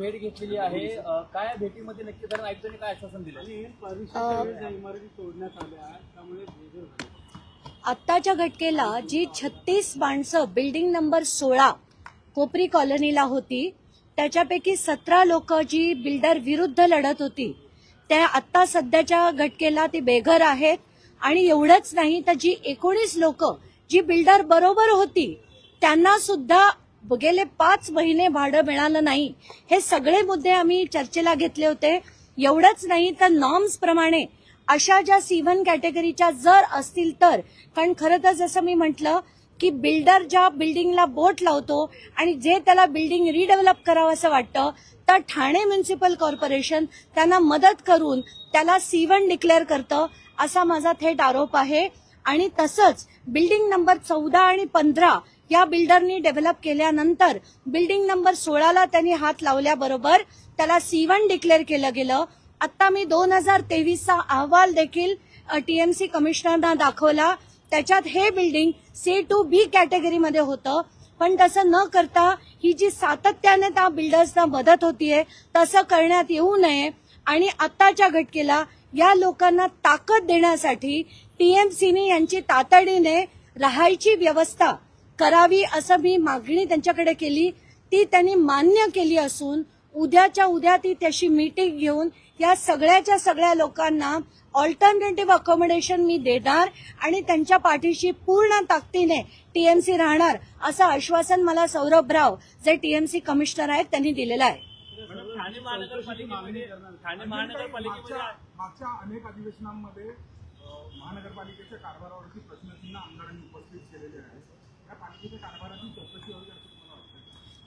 भेट घेतलेली आहे. काय भेटीमध्ये नक्की धरण आयुक्तांनी काय आश्वासन दिलं? इमारती तोडण्यात आल्या. त्यामुळे आत्ताच्या घटकेला जी छत्तीस माणसं बिल्डिंग नंबर सोळा कोपरी कॉलनीला होती त्याच्यापैकी सतरा लोक जी बिल्डर विरुद्ध लढत होती त्या आत्ता सध्याच्या घटकेला ती बेघर आहेत. आणि एवढंच नाही तर जी एकोणीस लोक जी बिल्डर बरोबर होती त्यांना सुद्धा गेले पाच महिने भाडं मिळालं नाही. हे सगळे मुद्दे आम्ही चर्चेला घेतले होते. एवढंच नाही तर नॉर्म्स प्रमाणे अशा ज्या सी वन कॅटेगरीच्या जर असतील तर कारण खरं तर जसं मी म्हटलं की बिल्डर ज्या बिल्डिंगला बोट लावतो आणि जे त्याला बिल्डिंग रिडेव्हलप करावं असं वाटतं तर ठाणे म्युन्सिपल कॉर्पोरेशन त्यांना मदत करून त्याला सी वन डिक्लेअर करतं असा माझा थेट आरोप आहे. आणि तसंच बिल्डिंग नंबर चौदा आणि पंधरा या बिल्डरनी डेव्हलप केल्यानंतर बिल्डिंग नंबर सोळाला त्यांनी हात लावल्याबरोबर त्याला सी वन डिक्लेअर केलं गेलं. आता मी दोन हजार तेवीसचा अहवाल देखील टीएमसी कमिशनरना दाखवला. त्याच्यात हे बिल्डिंग सी टू बी कॅटेगरीमध्ये होतं. पण तसं न करता ही जी सातत्याने त्या बिल्डर्सना मदत होतीये तसं करण्यात येऊ नये. आणि आत्ताच्या घटकेला या लोकांना ताकद देण्यासाठी टीएमसीने यांची तातडीने राहायची व्यवस्था करावी असं मी मागणी त्यांच्याकडे केली. ती त्यांनी मान्य केली असून उद्याच्या उद्या ती त्याची मीटिंग घेऊन या सगळ्याच्या सगळ्या लोकांना ऑल्टरनेटिव्ह अकोमोडेशन मी देणार आणि त्यांच्या पाठीशी पूर्ण ताकदीने टीएमसी राहणार असं आश्वासन मला सौरभ राव जे टीएमसी कमिशनर आहेत त्यांनी दिलेलं आहे. ठाणे महानगरपालिकेमध्ये ठाणे महानगरपालिकेमध्ये मागच्या अनेक अधिवेशनांमध्ये महानगरपालिकेच्या कारभारावरती प्रश्नचिन्ह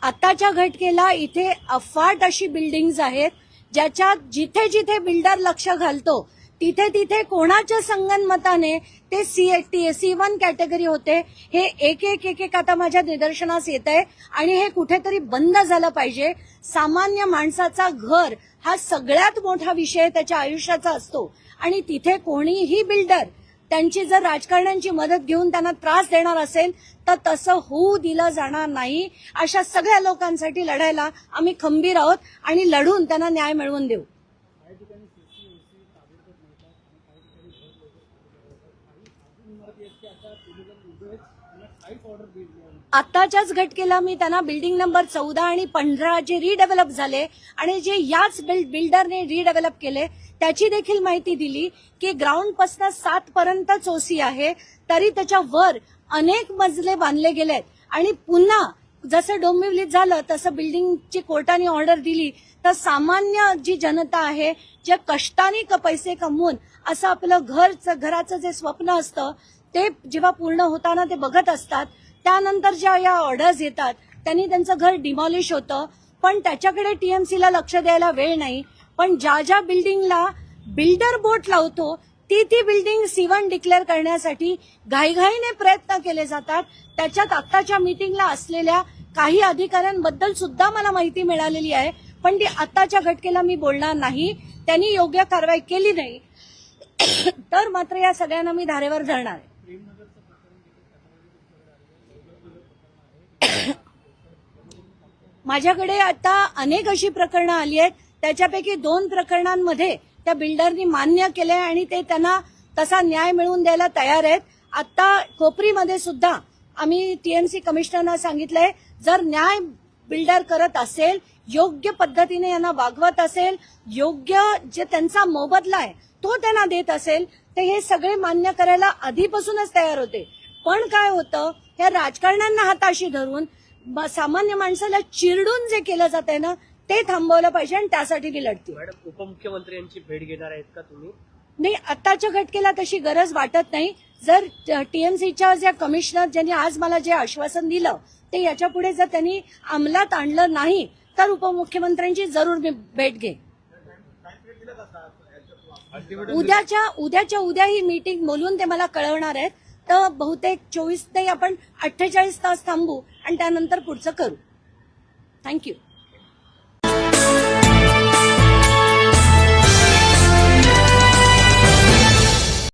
आताच्या घटकेला इथे अफाट अशी बिल्डिंग्ज आहेत ज्याच्यात जिथे जिथे बिल्डर लक्ष घालतो तिथे तिथे कोणाच्या संगनमताने ते C T C one category होते हे एक एक एक एक आता माझ्या निदर्शनास येत आहे आणि हे कुठेतरी बंद झालं पाहिजे. सामान्य माणसाचा घर हा सगळ्यात मोठा विषय त्याच्या आयुष्याचा असतो. आणि तिथे कोणीही बिल्डर त्यांची जर राजकारण्यांची मदत घेऊन त्यांना त्रास देणार असेल तर तसं होऊ दिलं जाणार नाही. अशा सगळ्या लोकांसाठी लढायला आम्ही खंबीर आहोत आणि लढून त्यांना न्याय मिळवून देऊ काही ठिकाणी सीसी ओसी ताबडतोब मिळतात आणि काही ठिकाणी घर वगैरे काही इमारती आहेत की आता पोलिसांनी उभे आहेत आत्ताच्याच आताच्याच घटकेला मी त्यांना बिल्डिंग नंबर चौदा आणि पंधरा जे रिडेव्हलप झाले आणि जे याच बिल्ड बिल्डरने रिडेव्हलप केले त्याची देखील माहिती दिली की ग्राउंडपासून सात पर्यंत ओसी आहे तरी त्याच्या वर अनेक मजले बांधले गेलेत. आणि पुन्हा जसं डोंबिवलीत झालं तसं बिल्डिंगची कोर्टाने ऑर्डर दिली. तर सामान्य जी जनता आहे जे कष्टाने पैसे कमवून असं आपलं घर घराचं जे स्वप्न असतं ते जेव्हा पूर्ण होताना ते बघत असतात त्यानंतर ज्या या ऑर्डर्स येतात त्यांनी त्यांचं घर डिमॉलिश होतं. पण त्याच्याकडे टीएमसीला लक्ष द्यायला वेळ नाही. पण ज्या ज्या बिल्डिंगला बिल्डर बोट लावतो ती ती बिल्डिंग सी वन डिक्लेअर करण्यासाठी घाईघाईने प्रयत्न केले जातात. त्याच्यात आत्ताच्या मीटिंगला असलेल्या काही अधिकाऱ्यांबद्दल सुद्धा मला माहिती मिळालेली आहे. पण ती आत्ताच्या घटकेला मी बोलणार नाही. त्यांनी योग्य कारवाई केली नाही. तर मात्र या सगळ्यांना मी धारेवर धरणार आहे. माझ्याकडे आता अनेक अशी प्रकरणं आली आहेत. त्याच्यापैकी दोन प्रकरणांमध्ये त्या बिल्डरनी मान्य केले आणि ते त्यांना तसा न्याय मिळवून द्यायला तयार आहेत. आता कोपरीमध्ये सुद्धा आम्ही टीएमसी कमिशनरना सांगितलंय जर न्याय बिल्डर करत असेल योग्य पद्धतीने यांना वागवत असेल योग्य जे त्यांचा मोबदला आहे तो त्यांना देत असेल तर हे सगळे मान्य करायला आधीपासूनच तयार होते. पण काय होतं ह्या राजकारण्यांना हाताशी धरून सामान्य माणसाला चिरडून जे केलं जात आहे ना ते थांबवलं पाहिजे आणि त्यासाठी मी लढते. मॅडम उपमुख्यमंत्री यांची भेट घेणार आहेत का तुम्ही? नाही आत्ताच्या घटकेला तशी गरज वाटत नाही. जर टीएमसीच्या ज्या कमिशनर ज्यांनी आज मला जे आश्वासन दिलं ते याच्यापुढे जर त्यांनी अंमलात आणलं नाही तर उपमुख्यमंत्र्यांची जरूर मी भेट घे उद्याच्या उद्याच्या उद्या ही मीटिंग बोलून ते मला कळवणार आहेत. तर बहुतेक चोवीस ते आपण अठ्ठेचाळीस तास थांबू आणि त्यानंतर पुढचं करू. थँक्यू